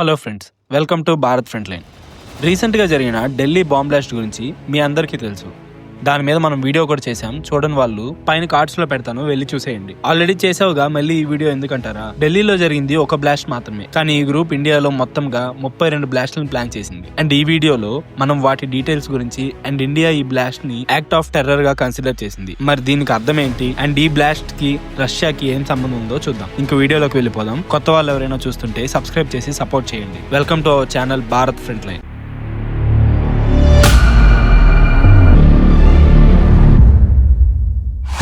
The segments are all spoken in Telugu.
Hello friends welcome to Bharat front line. రీసెంట్గా జరిగిన ఢిల్లీ బాంబ్ బ్లాస్ట్ గురించి మీ అందరికీ తెలుసు. దాని మీద మనం వీడియో కూడా చేసాం చూడని వాళ్ళు. పైన కార్డ్స్లో పెడతాను. వెళ్ళి చూసేయండి. ఆల్రెడీ చేసావుగా మళ్ళీ ఈ వీడియో ఎందుకంటారా? ఢిల్లీలో జరిగింది ఒక బ్లాస్ట్ మాత్రమే. కానీ ఈ గ్రూప్ ఇండియాలో మొత్తంగా ముప్పై రెండు బ్లాస్ట్లను ప్లాన్ చేసింది. అండ్ ఈ వీడియోలో మనం వాటి డీటెయిల్స్ గురించి అండ్ ఇండియా ఈ బ్లాస్ట్ని యాక్ట్ ఆఫ్ టెర్రర్గా కన్సిడర్ చేసింది. మరి దీనికి అర్థం ఏంటి? అండ్ ఈ బ్లాస్ట్కి రష్యాకి ఏం సంబంధం ఉందో చూద్దాం. ఇంక వీడియోలోకి వెళ్ళిపోదాం. కొత్త వాళ్ళు ఎవరైనా చూస్తుంటే సబ్స్క్రైబ్ చేసి సపోర్ట్ చేయండి. Welcome to our channel Bharat front line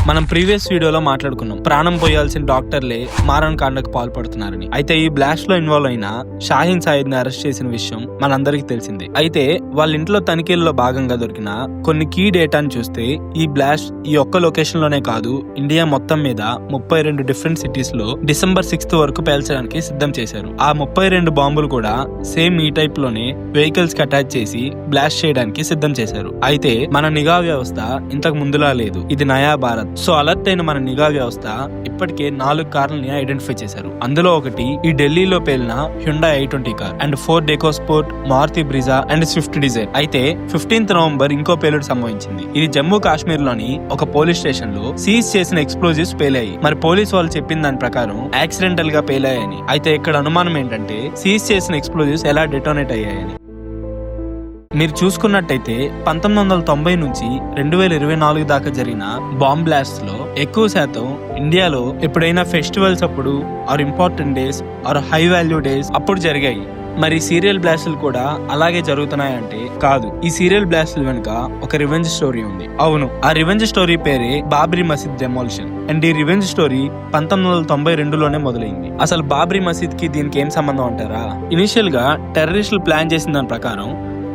మనం ప్రీవియస్ వీడియోలో మాట్లాడుకున్నాం. ప్రాణం పోయాల్సిన డాక్టర్లే మారణ కాండకు పాల్పడుతున్నారని. అయితే ఈ బ్లాస్ట్లో ఇన్వాల్వ్ అయిన షాహీన్ సాయిద్ని అరెస్ట్ చేసిన విషయం మనందరికీ తెలిసిందే. అయితే వాళ్ళ ఇంట్లో తనిఖీల్లో భాగంగా దొరికిన కొన్ని కీ డేటాను చూస్తే ఈ బ్లాస్ట్ ఈ ఒక్క లొకేషన్లోనే కాదు ఇండియా మొత్తం మీద ముప్పై రెండు డిఫరెంట్ సిటీస్లో డిసెంబర్ సిక్స్త్ వరకు పేల్చడానికి సిద్ధం చేశారు. ఆ ముప్పై రెండు బాంబులు కూడా సేమ్ ఈ టైప్లోనే వెహికల్స్కి అటాచ్ చేసి బ్లాస్ట్ చేయడానికి సిద్ధం చేశారు. అయితే మన నిఘా వ్యవస్థ ఇంతకు ముందులా లేదు. ఇది నయా భారత్. సో అలర్ట్ అయిన మన నిఘా వ్యవస్థ ఇప్పటికే నాలుగు కార్లని ఐడెంటిఫై చేశారు. అందులో ఒకటి ఈ ఢిల్లీలో పేలిన Hyundai i twenty car and Ford EcoSport Maruti Brezza and Swift Dzire అయితే ఫిఫ్టీన్త్ నవంబర్ ఇంకో పేలుడు సంభవించింది. ఇది జమ్మూ కాశ్మీర్లోని ఒక పోలీస్ స్టేషన్లో సీజ్ చేసిన ఎక్స్ప్లోజివ్స్ పేలాయి. మరి పోలీస్ వాళ్ళు చెప్పిన దాని ప్రకారం యాక్సిడెంటల్గా పేలాయని. అయితే ఇక్కడ అనుమానం ఏంటంటే సీజ్ చేసిన ఎక్స్ప్లోజివ్స్ ఎలా డెటోనేట్ అయ్యాయని. మీరు చూసుకున్నట్టయితే పంతొమ్మిది వందల తొంభై నుంచి రెండు వేల ఇరవై నాలుగు దాకా జరిగిన బాంబ్ బ్లాస్ట్లో ఎక్కువ శాతం ఇండియాలో ఎప్పుడైనా ఫెస్టివల్స్ అప్పుడు or important days or high value days అప్పుడు జరిగాయి. మరి సీరియల్ బ్లాస్టులు కూడా అలాగే జరుగుతున్నాయంటే కాదు. ఈ సీరియల్ బ్లాస్టుల వెనుక ఒక రివెంజ్ స్టోరీ ఉంది. అవును ఆ రివెంజ్ స్టోరీ పేరే బాబ్రీ మసీద్ డెమోలిషన్. అండ్ ఈ రివెంజ్ స్టోరీ పంతొమ్మిది వందల తొంభై రెండులోనే మొదలైంది. అసలు బాబ్రీ మసీద్కి దీనికి ఏం సంబంధం అంటారా? ఇనిషియల్గా టెర్రరిస్టులు ప్లాన్ చేసిన దాని ప్రకారం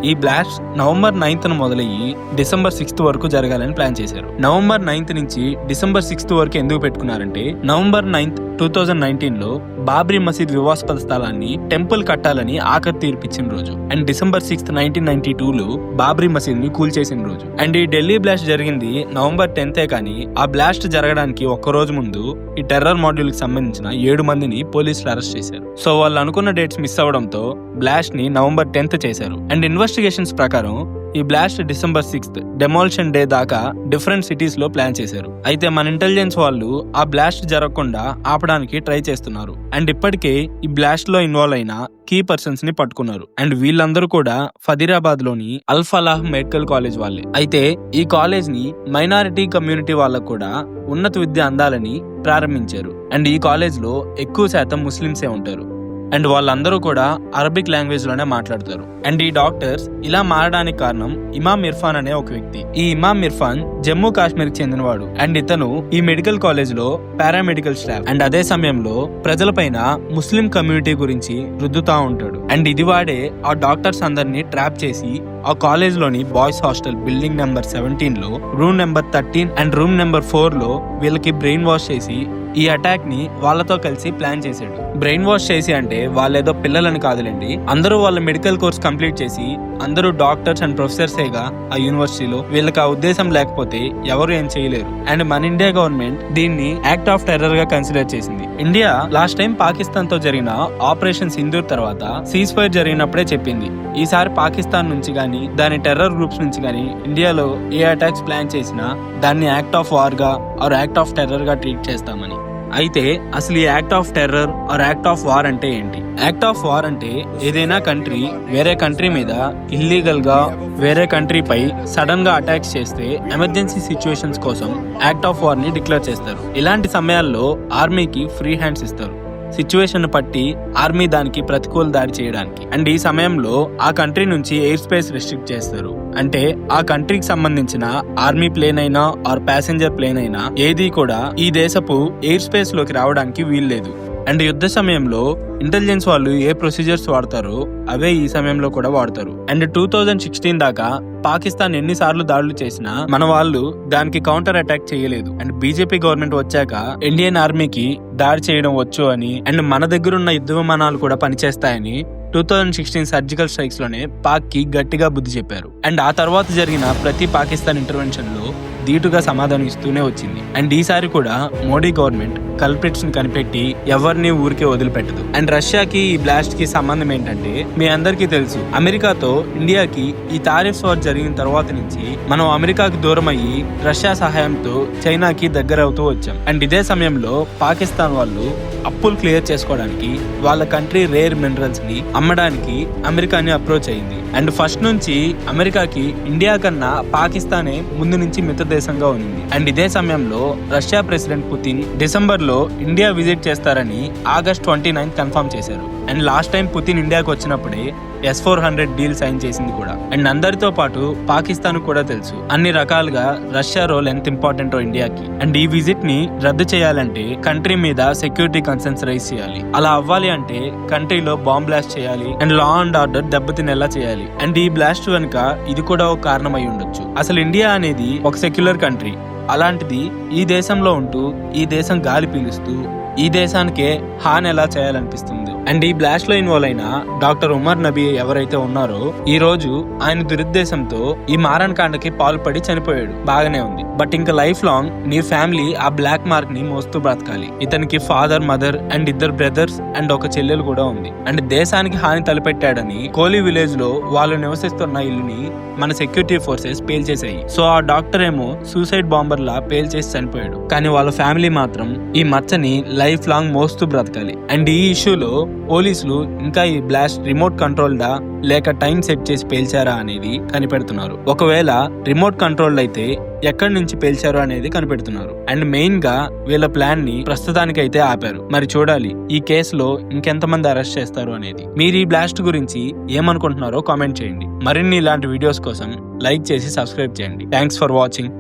ఈ బ్లాస్ట్ నవంబర్ నైన్త్ మొదలయ్యి డిసెంబర్ సిక్స్త్ వరకు జరగాలని ప్లాన్ చేశారు. నవంబర్ నైన్త్ నుంచి డిసెంబర్ సిక్స్త్ వరకు ఎందుకు పెట్టుకున్నారంటే నవంబర్ నైన్త్ టూ థౌజండ్ నైన్టీన్లో బాబ్రీ మసీద్ వివాస్పద స్థలాన్ని టెంపుల్ కట్టాలని ఆఖరి తీర్పిచ్చిన రోజు. And December sixth nineteen ninety టూలో బాబ్రీ మసీద్ని కూల్చేసిన రోజు. అండ్ ఈ ఢిల్లీ బ్లాస్ట్ జరిగింది నవంబర్ టెన్తే కానీ ఆ బ్లాస్ట్ జరగడానికి ఒక్క రోజు ముందు ఈ టెర్రర్ మాడ్యూల్కి సంబంధించిన ఏడు మందిని పోలీసులు అరెస్ట్ చేశారు. సో వాళ్ళు అనుకున్న డేట్స్ మిస్ అవడంతో బ్లాస్ట్ని నవంబర్ టెన్త్ చేశారు. అండ్ ఇన్వెస్టిగేషన్స్ ప్రకారం ఈ blast December sixth demolition day దాకా డిఫరెంట్ సిటీస్లో ప్లాన్ చేశారు. అయితే మన ఇంటెలిజెన్స్ వాళ్ళు ఆ బ్లాస్ట్ జరగకుండా ఆపడానికి ట్రై చేస్తున్నారు. అండ్ ఇప్పటికే ఈ బ్లాస్ట్లో ఇన్వాల్వ్ అయిన కీ పర్సన్స్ని పట్టుకున్నారు. అండ్ వీళ్ళందరూ కూడా ఫదీరాబాద్లోని అల్ఫలాహ్ మెడికల్ కాలేజ్ వాళ్ళే. అయితే ఈ కాలేజ్ని మైనారిటీ కమ్యూనిటీ వాళ్ళకు కూడా ఉన్నత విద్య అందాలని ప్రారంభించారు. అండ్ ఈ కాలేజ్లో ఎక్కువ శాతం ముస్లింసే ఉంటారు. అండ్ వాళ్ళందరూ కూడా అరబిక్ లాంగ్వేజ్లోనే మాట్లాడతారు. అండ్ ఈ డాక్టర్స్ ఇలా మారడానికి కారణం ఇమామ్ ఇర్ఫాన్ అనే ఒక వ్యక్తి. ఈ ఇమామ్ ఇర్ఫాన్ జమ్మూ కాశ్మీర్కి చెందినవాడు. అండ్ ఇతను ఈ మెడికల్ కాలేజ్లో పారామెడికల్ స్టాఫ్. అండ్ అదే సమయంలో ప్రజలపైన ముస్లిం కమ్యూనిటీ గురించి రుద్దుతా ఉంటాడు. అండ్ ఇది వాడే ఆ డాక్టర్స్ అందరినీ ట్రాప్ చేసి ఆ కాలేజ్లోని బాయ్స్ హాస్టల్ బిల్డింగ్ నెంబర్ సెవెంటీన్లో room number thirteen and room number ఫోర్లో వీళ్ళకి బ్రెయిన్ వాష్ చేసి ఈ అటాక్ని వాళ్ళతో కలిసి ప్లాన్ చేశాడు. బ్రెయిన్ వాష్ చేసి అంటే వాళ్ళేదో పిల్లలని కాదులేండి అందరూ వాళ్ళ మెడికల్ కోర్స్ కంప్లీట్ చేసి అందరూ డాక్టర్స్ అండ్ ప్రొఫెసర్సేగా ఆ యూనివర్సిటీలో వీళ్ళకి ఆ ఉద్దేశం లేకపోతే ఎవరు ఏం చేయలేరు. అండ్ మన ఇండియా గవర్నమెంట్ దీన్ని యాక్ట్ ఆఫ్ టెర్రర్గా కన్సిడర్ చేసింది. ఇండియా లాస్ట్ టైం పాకిస్తాన్తో జరిగిన ఆపరేషన్ సింధూర్ తర్వాత సీజ్ ఫైర్ జరిగినప్పుడే చెప్పింది. ఈసారి పాకిస్తాన్ నుంచి గాని దాని టెర్రర్ గ్రూప్స్ నుంచి గాని ఇండియాలో ఏ అటాక్స్ ప్లాన్ చేసినా దాన్ని యాక్ట్ ఆఫ్ వార్గా ఆర్ యాక్ట్ ఆఫ్ టెర్రర్గా ట్రీట్ చేస్తామని. అయితే అసలు ఈ act of terror or act of war అంటే ఏంటి? యాక్ట్ ఆఫ్ వార్ అంటే ఏదైనా కంట్రీ వేరే కంట్రీ మీద ఇల్లీగల్గా వేరే కంట్రీపై సడన్గా అటాక్స్ చేస్తే ఎమర్జెన్సీ సిచ్యువేషన్స్ కోసం యాక్ట్ ఆఫ్ వార్ని డిక్లేర్ చేస్తారు. ఇలాంటి సమయాల్లో ఆర్మీకి ఫ్రీ హ్యాండ్స్ ఇస్తారు. సిచ్యువేషన్ పట్టి ఆర్మీ దానికి ప్రతికూల దాడి చేయడానికి. అండ్ ఈ సమయంలో ఆ కంట్రీ నుంచి ఎయిర్ స్పేస్ రిస్ట్రిక్ట్ చేస్తారు. అంటే ఆ కంట్రీకి సంబంధించిన ఆర్మీ ప్లేన్ అయినా ఆర్ ప్యాసింజర్ ప్లేన్ అయినా ఏది కూడా ఈ దేశపు ఎయిర్ స్పేస్లోకి రావడానికి వీల్లేదు. అండ్ యుద్ధ సమయంలో ఇంటెలిజెన్స్ వాళ్ళు ఏ ప్రొసీజర్స్ వాడతారో అవే ఈ సమయంలో కూడా వాడతారు. అండ్ టూ థౌజండ్ సిక్స్టీన్ దాకా పాకిస్తాన్ ఎన్నిసార్లు దాడులు చేసినా మన వాళ్ళు దానికి కౌంటర్ అటాక్ చేయలేదు. అండ్ బీజేపీ గవర్నమెంట్ వచ్చాక ఇండియన్ ఆర్మీకి దాడి చేయడం వచ్చు అని అండ్ మన దగ్గర ఉన్న యుద్ధ విమానాలు కూడా పనిచేస్తాయని టూ థౌజండ్ సిక్స్టీన్ సర్జికల్ స్ట్రైక్స్లోనే పాక్కి గట్టిగా బుద్ధి చెప్పారు. అండ్ ఆ తర్వాత జరిగిన ప్రతి పాకిస్తాన్ ఇంటర్వెన్షన్లో ధీటుగా సమాధానం ఇస్తూనే వచ్చింది. అండ్ ఈసారి కూడా మోడీ గవర్నమెంట్ కల్ప్రిట్స్ని కనిపెట్టి ఎవరిని ఊరికే వదిలిపెట్టదు. అండ్ రష్యాకి ఈ బ్లాస్ట్కి సంబంధం ఏంటంటే మీ అందరికీ తెలుసు అమెరికాతో ఇండియాకి ఈ తారిఫ్స్ వార్ జరిగిన తర్వాత నుంచి మనం అమెరికాకి దూరం అయ్యి రష్యా సహాయంతో చైనాకి దగ్గర అవుతూ వచ్చాం. అండ్ ఇదే సమయంలో పాకిస్తాన్ వాళ్ళు అప్పులు క్లియర్ చేసుకోవడానికి వాళ్ళ కంట్రీ రేర్ మినరల్స్ని అమ్మడానికి అమెరికాని అప్రోచ్ అయింది. అండ్ ఫస్ట్ నుంచి అమెరికాకి ఇండియా కన్నా పాకిస్తానే ముందు నుంచి మిత్ర దేశంగా ఉంది అండ్ ఇదే సమయంలో రష్యా ప్రెసిడెంట్ పుతిన్ డిసెంబర్లో ఇండియా విజిట్ చేస్తారని ఆగస్ట్ ట్వంటీ నైన్ కన్ఫర్మ్ చేశారు. అండ్ లాస్ట్ టైం పుతిన్ ఇండియాకి వచ్చినప్పుడే S four hundred deal sign చేసింది కూడా. అండ్ అందరితో పాటు పాకిస్తాన్ కూడా తెలుసు. అన్ని రకాలుగా రష్యా రోల్ ఎంత ఇంపార్టెంటో ఇండియాకి. అండ్ ఈ విజిట్ని రద్దు చేయాలంటే కంట్రీ మీద సెక్యూరిటీ కన్సర్న్స్ రైజ్ చేయాలి. అలా అవ్వాలి అంటే కంట్రీలో బాంబ్ బ్లాస్ట్ చేయాలి. అండ్ లా అండ్ ఆర్డర్ దెబ్బతినేలా చేయాలి. అండ్ ఈ బ్లాస్ట్ వెనుక ఇది కూడా ఒక కారణం అయి ఉండొచ్చు. అసలు ఇండియా అనేది ఒక సెక్యులర్ కంట్రీ అలాంటిది ఈ దేశంలో ఉంటూ ఈ దేశం గాలి పీలుస్తూ ఈ దేశానికే హాని ఎలా చేయాలనిపిస్తుంది? అండ్ ఈ బ్లాస్ట్లో ఇన్వాల్వ్ అయిన డాక్టర్ ఉమర్ నబీ ఎవరైతే ఉన్నారో ఈ రోజు ఆయన దురుద్దేశంతో ఈ మారణ కాండకి పాల్పడి చనిపోయాడు. బాగానే ఉంది. బట్ ఇంకా లైఫ్ లాంగ్ నీ ఫ్యామిలీ ఆ బ్లాక్ మార్క్ని మోస్తూ బ్రతకాలి. ఇతనికి ఫాదర్ మదర్ అండ్ ఇద్దరు బ్రదర్స్ అండ్ ఒక చెల్లెలు కూడా ఉంది. అండ్ దేశానికి హాని తలపెట్టాడని కోలీ విలేజ్లో వాళ్ళు నివసిస్తున్న ఇల్లుని మన సెక్యూరిటీ ఫోర్సెస్ పేల్చేశాయి. సో ఆ డాక్టర్ ఏమో సూసైడ్ బాంబర్ లా పేల్చేసి చనిపోయాడు. కానీ వాళ్ళ ఫ్యామిలీ మాత్రం ఈ మచ్చని లైఫ్ లాంగ్ మోస్తూ బ్రతకాలి. అండ్ ఈ ఇష్యూలో పోలీసులు ఇంకా ఈ బ్లాస్ట్ రిమోట్ కంట్రోల్డా లేక టైం సెట్ చేసి పేల్చారా అనేది కనిపెడుతున్నారు. ఒకవేళ రిమోట్ కంట్రోల్ అయితే ఎక్కడి నుంచి పేల్చారు అనేది కనిపెడుతున్నారు. అండ్ మెయిన్గా వీళ్ళ ప్లాన్ని ప్రస్తుతానికైతే ఆపారు. మరి చూడాలి ఈ కేసులో ఇంకెంతమంది అరెస్ట్ చేస్తారు అనేది. మీరు ఈ బ్లాస్ట్ గురించి ఏమనుకుంటున్నారో కామెంట్ చేయండి. మరిన్ని ఇలాంటి వీడియోస్ కోసం లైక్ చేసి సబ్స్క్రైబ్ చేయండి. Thanks for watching.